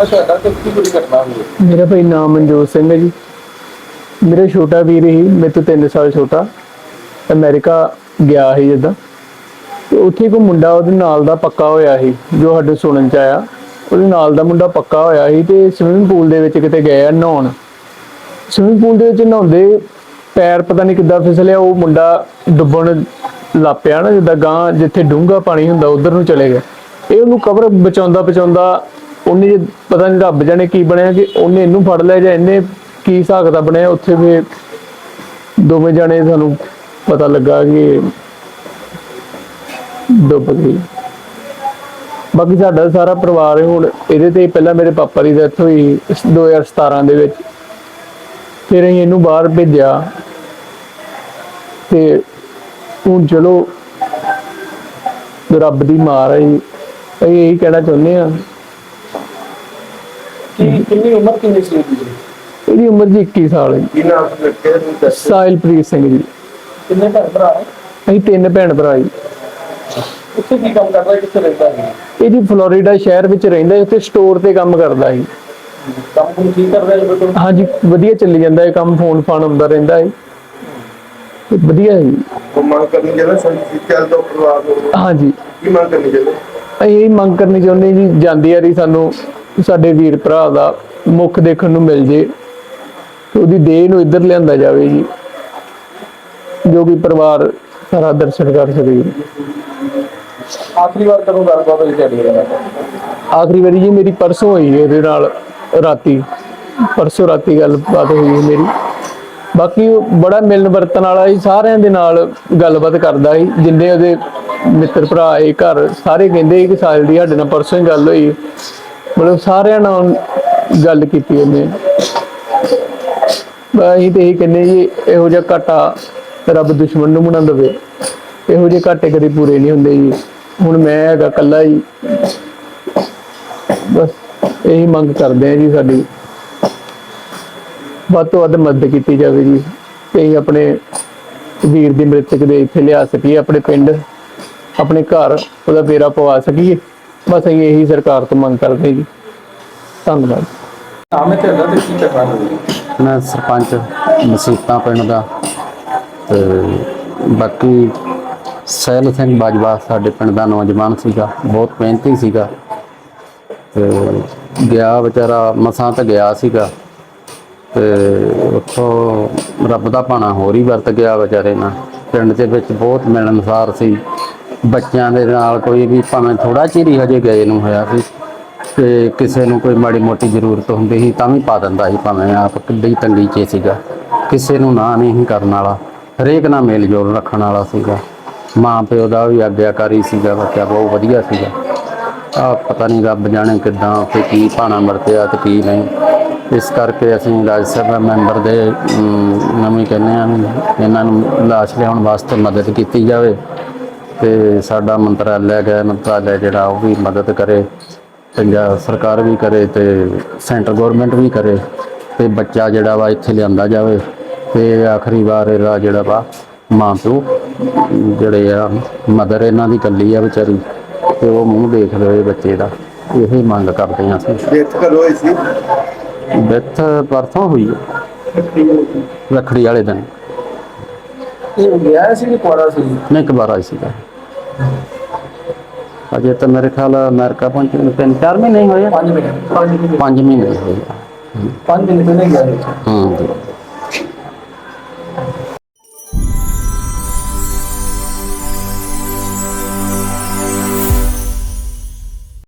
ਹੈ ਤੁਹਾਡਾ ਤੇ ਕੀ ਪੂਰੀ ਘਟਨਾ ਹੋਈ ਹੈ? ਮੇਰਾ ਭਾਈ ਨਾਮ ਮਨਜੋਤ ਸਿੰਘ ਹੈ ਜੀ। ਮੇਰਾ ਛੋਟਾ ਵੀਰ ਹੀ ਮੇਰੇ ਤੋਂ 3 ਸਾਲ ਛੋਟਾ। ਅਮਰੀਕਾ ਗਿਆ ਸੀ ਜਿੱਦਾਂ। ਤੇ ਉੱਥੇ ਕੋਈ ਮੁੰਡਾ ਉਹਦੇ ਨਾਲ ਦਾ ਪੱਕਾ ਹੋਇਆ ਸੀ, ਜੋ ਸਾਡੇ ਸੁਣਨ ਚ ਆਇਆ। ਉਹਦੇ ਨਾਲ ਦਾ ਮੁੰਡਾ ਪੱਕਾ ਹੋਇਆ ਸੀ ਤੇ ਸਵਿਮਿੰਗ ਪੂਲ ਦੇ ਵਿੱਚ ਕਿਤੇ ਗਏ ਆ ਨਹਾਉਣ। ਸਵਿਮਿੰਗ ਪੂਲ ਦੇ ਵਿੱਚ ਨਹਾਉਂਦੇ ਪੈਰ ਪਤਾ ਨਹੀਂ ਕਿੱਦਾਂ ਫਿਸਲਿਆ, ਉਹ ਮੁੰਡਾ ਡੁੱਬਣ ਲੱਪਿਆ ਨਾ, ਜਿੱਦਾਂ ਗਾਂ ਜਿੱਥੇ ਡੂੰਘਾ ਪਾਣੀ ਹੁੰਦਾ, ਉਧਰ ਨੂੰ ਚਲੇ ਗਿਆ। ਇਹ ਉਹਨੂੰ ਕਵਰ ਬਚਾਉਂਦਾ ਬਚਾਉਂਦਾ ਉਹਨੇ ਜੇ ਪਤਾ ਨਹੀਂ ਰੱਬ ਜਾਣੇ ਕੀ ਬਣਿਆ ਕਿ ਉਹਨੇ ਇਹਨੂੰ ਫੜ ਲਿਆ ਜਾਂ ਇਹਨੇ ਕੀ ਹਿਸਾਬ ਦਾ ਬਣਿਆ, ਉੱਥੇ ਵੀ ਦੋਵੇਂ ਜਾਣੇ ਸਾਨੂੰ ਪਤਾ ਲੱਗਾ ਕਿ ਡੁੱਬ ਗਈ ਬਾਕੀ ਸਾਡਾ ਸਾਰਾ ਪਰਿਵਾਰ ਹੁਣ ਇਹਦੇ ਤੇ ਪਹਿਲਾਂ ਮੇਰੇ ਪਾਪਾ ਦੀ ਡੈਥ ਹੋਈ 2017 ਦੇ ਵਿੱਚ। ਫਿਰ ਅਸੀਂ ਇਹਨੂੰ ਬਾਹਰ ਭੇਜਿਆ ਤੇ ਹੁਣ ਚਲੋ ਰੱਬ ਦੀ ਮਾਰ ਹੈ ਅਸੀਂ ਇਹੀ ਕਹਿਣਾ ਚਾਹੁੰਦੇ ਆ ਕੀ ਕਿੰਨੀ ਉਮਰ ਕਿੰਨੀ ਸੀ ਉਹਦੀ ਇਹਦੀ ਉਮਰ ਜੀ 21 ਸਾਲ ਹੈ ਜੀ। ਕੀ ਨਾਮ ਸੀ ਲੜਕੇ ਦਾ ਤੁਸੀਂ ਦੱਸੋ ਸਾਹਿਲਪ੍ਰੀਤ ਸਿੰਘ ਜੀ। ਕਿੰਨੇ ਭੈਣ ਭਰਾ ਹੈ ਅਸੀਂ ਤਿੰਨ ਭੈਣ ਭਰਾ ਜੀ। ਉੱਥੇ ਕੀ ਕੰਮ ਕਰਦਾ ਹੈ ਕਿੱਥੇ ਰਹਿੰਦਾ ਹੈ ਇਹ ਜੀ ਫਲੋਰੀਡਾ ਸ਼ਹਿਰ ਵਿੱਚ ਰਹਿੰਦਾ ਹੈ, ਉੱਥੇ ਸਟੋਰ ਤੇ ਕੰਮ ਕਰਦਾ ਹੈ ਕੰਮ ਕੁਮ ਕੀ ਕਰਦਾ ਹੈ ਬਿਲਕੁਲ ਹਾਂਜੀ ਵਧੀਆ ਚੱਲੀ ਜਾਂਦਾ ਹੈ ਕੰਮ ਫੋਨ ਫਾਨ ਆਉਂਦਾ ਰਹਿੰਦਾ ਹੈ ਤੇ ਵਧੀਆ ਹੈ ਜੀ ਉਹ ਮੰਗ ਕਰਨੀ ਚਾਹੁੰਦਾ ਸਾਡੀ ਸਿੱਖਿਆ ਤੋਂ ਪਰਿਵਾਰ ਨੂੰ ਹਾਂਜੀ। ਕੀ ਮੰਗ ਕਰਨੀ ਚਾਹੁੰਦੇ ਅਸੀਂ ਇਹ ਮੰਗ ਕਰਨੀ ਚਾਹੁੰਦੇ ਜੀ ਜਾਂਦੀ ਵਾਰੀ ਸਾਨੂੰ ਸਾਡੇ ਵੀਰ ਭਰਾ ਦਾ ਮੁੱਖ ਦੇਖਣ ਨੂੰ ਮਿਲ ਜੇ ਉਹਦੀ ਦੇਹ ਨੂੰ ਇੱਧਰ ਲਿਆਂਦਾ ਜਾਵੇ ਜੀ ਜੋ ਕਿ ਪਰਿਵਾਰ ਸਾਰਾ ਦਰਸ਼ਨ ਕਰ ਸਕੇ। ਆਖਰੀ ਵਾਰ ਕਦੋਂ ਗੱਲਬਾਤ ਹੋਈ ਤੁਹਾਡੀ? ਆਖਰੀ ਵਾਰੀ ਜੀ ਮੇਰੀ ਪਰਸੋਂ ਹੋਈ ਹੈ ਇਹਦੇ ਨਾਲ ਰਾਤੀ। ਪਰਸੋਂ ਰਾਤੀ ਗੱਲਬਾਤ ਹੋਈ ਹੈ ਮੇਰੀ। ਬਾਕੀ ਉਹ ਬੜਾ ਮਿਲਣ ਵਰਤਣ ਵਾਲਾ ਸੀ ਸਾਰਿਆਂ ਦੇ ਨਾਲ ਗੱਲਬਾਤ ਕਰਦਾ ਸੀ। ਜਿੰਨੇ ਉਹਦੇ ਮਿੱਤਰ ਭਰਾ ਆਏ ਘਰ ਸਾਰੇ ਕਹਿੰਦੇ ਸੀ ਕਿ ਸਾਲ ਦੀ ਸਾਡੇ ਨਾਲ ਪਰਸੋਂ ਹੀ ਗੱਲ ਹੋਈ। ਮਤਲਬ ਸਾਰਿਆਂ ਨਾਲ ਗੱਲ ਕੀਤੀ ਉਹਨੇ। ਬਸ ਅਸੀਂ ਤੇ ਇਹੀ ਕਹਿੰਦੇ ਜੀ, ਇਹੋ ਜਿਹਾ ਘਾਟਾ ਰੱਬ ਦੁਸ਼ਮਣ ਨੂੰ ਬਣਾ ਦੇਵੇ। ਇਹੋ ਜਿਹੇ ਘਾਟੇ ਕਦੇ ਪੂਰੇ ਨਹੀਂ ਹੁੰਦੇ ਜੀ। ਹੁਣ ਮੈਂ ਹੈਗਾ ਕੱਲਾ ਹੀ ਬਸ ਇਹੀ ਮੰਗ ਕਰਦੇ ਆ ਜੀ ਸਾਡੀ। ਵੱਧ ਤੋਂ ਵੱਧ ਮਦਦ ਕੀਤੀ ਜਾਵੇ ਜੀ। ਤੇ ਅਸੀਂ ਆਪਣੇ ਵੀਰ ਦੀ ਮ੍ਰਿਤਕ ਦੇ ਇੱਥੇ ਲਿਆ ਸਕੀਏ, ਆਪਣੇ ਪਿੰਡ, ਆਪਣੇ ਘਰ, ਉਹਦਾ ਬੇਰਾ ਪਵਾ ਸਕੀਏ। ਬਸ ਅਸੀਂ ਇਹੀ ਸਰਕਾਰ ਤੋਂ ਮੰਗ ਕਰਦੇ ਜੀ। ਧੰਨਵਾਦ। ਨਾਮ ਹੈ ਤੁਹਾਡਾ ਤੇ ਕੀ ਹੋਈ ਮੈਂ ਸਰਪੰਚ ਮਸੀਤਾਂ ਪਿੰਡ ਦਾ ਤੇ ਬਾਕੀ ਸੈਲ ਸਿੰਘ ਬਾਜਵਾ ਸਾਡੇ ਪਿੰਡ ਦਾ ਨੌਜਵਾਨ ਸੀਗਾ ਬਹੁਤ ਮਿਹਨਤੀ ਸੀਗਾ। ਤੇ ਗਿਆ ਵਿਚਾਰਾ ਮਸਾਂ ਤਾਂ ਗਿਆ ਸੀਗਾ ਤੇ ਉੱਥੋਂ ਰੱਬ ਦਾ ਭਾਣਾ ਹੋਰ ਹੀ ਵਰਤ ਗਿਆ ਵਿਚਾਰੇ ਨਾਲ। ਪਿੰਡ ਦੇ ਵਿੱਚ ਬਹੁਤ ਮਿਲਣਸਾਰ ਸੀ। ਬੱਚਿਆਂ ਦੇ ਨਾਲ ਕੋਈ ਵੀ ਭਾਵੇਂ ਥੋੜਾ ਚਿਰ ਹੀ ਹਜੇ ਗਏ ਨੂੰ ਹੋਇਆ ਸੀ ਤੇ ਕਿਸੇ ਨੂੰ ਕੋਈ ਮਾੜੀ ਮੋਟੀ ਜ਼ਰੂਰਤ ਹੁੰਦੀ ਸੀ ਤਾਂ ਵੀ ਪਾ ਦਿੰਦਾ ਸੀ ਭਾਵੇਂ ਆਪ ਕਿੱਡੀ ਤੰਗੀ 'ਚ ਸੀਗਾ। ਕਿਸੇ ਨੂੰ ਨਾ ਨਹੀਂ ਕਰਨ ਵਾਲਾ। ਹਰੇਕ ਨਾਲ ਮੇਲ ਜੋਲ ਰੱਖਣ ਵਾਲਾ ਸੀਗਾ। ਮਾਂ ਪਿਓ ਦਾ ਵੀ ਆਗਿਆਕਾਰੀ ਸੀਗਾ ਬੱਚਾ ਬਹੁਤ ਵਧੀਆ ਸੀਗਾ। ਆ ਪਤਾ ਨਹੀਂ ਰੱਬ ਜਾਣੇ ਕਿਦਾਂ ਤੇ ਕੀ ਭਾਣਾ ਵਰਤਿਆ ਤੇ ਕੀ ਨਹੀਂ। ਇਸ ਕਰਕੇ ਅਸੀਂ ਰਾਜ ਸਭਾ ਮੈਂਬਰ ਦੇ ਅਮ, ਨਵੀਂ ਕਹਿੰਦੇ ਆ ਵੀ ਇਹਨਾਂ ਨੂੰ ਲਾਸ਼ ਲਿਆਉਣ ਵਾਸਤੇ ਮਦਦ ਕੀਤੀ ਜਾਵੇ। ਤੇ ਸਾਡਾ ਮੰਤਰਾਲਾ ਗ੍ਰਹਿ ਮੰਤਰਾਲਾ ਜਿਹੜਾ ਉਹ ਵੀ ਮਦਦ ਕਰੇ ਪੰਜਾਬ ਸਰਕਾਰ ਵੀ ਕਰੇ ਤੇ ਸੈਂਟਰ ਗਵਰਨਮੈਂਟ ਵੀ ਕਰੇ ਤੇ ਬੱਚਾ ਜਿਹੜਾ ਵਾ ਇੱਥੇ ਲਿਆਂਦਾ ਜਾਵੇ ਤੇ ਆਖਰੀ ਵਾਰ ਇਹਦਾ ਜਿਹੜਾ ਵਾ ਮਾਂ ਪਿਓ ਜਿਹੜੇ ਆ ਮਦਰ ਇਹਨਾਂ ਦੀ ਕੱਲੀ ਆ ਵਿਚਾਰੀ ਤੇ ਉਹ ਮੂੰਹ ਦੇਖ ਲਵੇ ਬੱਚੇ ਦਾ ਇਹੀ ਮੰਗ ਕਰਦੇ ਆ ਅਸੀਂ। ਡੈਥ ਕਦੋਂ ਹੋਈ ਸੀ? ਡੈਥ ਪਰਸੋਂ ਹੋਈ ਹੈ ਰੱਖੜੀ ਵਾਲੇ ਦਿਨ। ਇਹ ਗਿਆ ਸੀ ਕਿ ਕੁਆਰਾ ਸੀ? ਨਹੀਂ ਇੱਕ ਵਾਰ ਆਈ ਸੀਗਾ। ਅਜੇ ਤਾਂ ਮੇਰੇ ਖਿਆਲ ਅਮਰੀਕਾ ਪਹੁੰਚੇ ਨੂੰ ਤਿੰਨ ਚਾਰ ਮਹੀਨੇ ਹੀ ਹੋਏ। 5 ਮਿੰਟ 5 ਮਿੰਟ ਪੰਜ ਮਹੀਨੇ ਹੋਏ ਆ। 5 ਮਿੰਟ ਪਹਿਲੇ ਗਿਆ ਸੀ ਹਾਂ ਜੀ